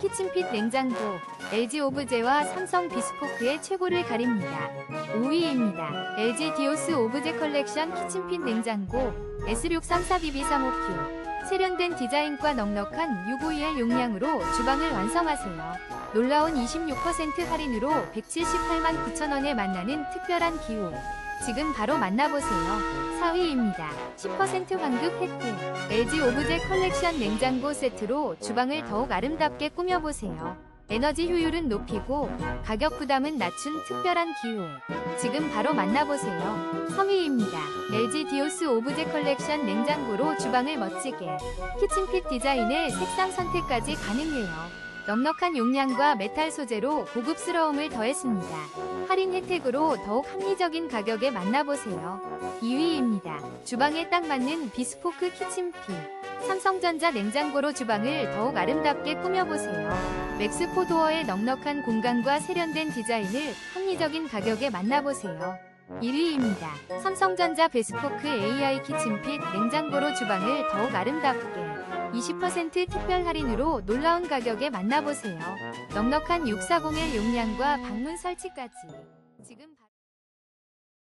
키친핏 냉장고, LG 오브제와 삼성 비스포크의 최고를 가립니다. 5위입니다. LG 디오스 오브제 컬렉션 키친핏 냉장고 S634BB35Q 세련된 디자인과 넉넉한 651 용량으로 주방을 완성하세요. 놀라운 26% 할인으로 178만 9천원에 만나는 특별한 기호. 지금 바로 만나보세요. 4위입니다. 10% 환급 혜택. LG 오브제 컬렉션 냉장고 세트로 주방을 더욱 아름답게 꾸며보세요. 에너지 효율은 높이고 가격 부담은 낮춘 특별한 기호. 지금 바로 만나보세요. 3위입니다. LG 디오스 오브제 컬렉션 냉장고로 주방을 멋지게. 키친핏 디자인의 색상 선택까지 가능해요. 넉넉한 용량과 메탈 소재로 고급스러움을 더했습니다. 할인 혜택으로 더욱 합리적인 가격에 만나보세요. 2위입니다. 주방에 딱 맞는 비스포크 키친핏. 삼성전자 냉장고로 주방을 더욱 아름답게 꾸며보세요. 맥스포도어의 넉넉한 공간과 세련된 디자인을 합리적인 가격에 만나보세요. 1위입니다. 삼성전자 베스포크 AI 키친핏 냉장고로 주방을 더욱 아름답게 20% 특별 할인으로 놀라운 가격에 만나보세요. 넉넉한 640의 용량과 방문 설치까지. 지금 바-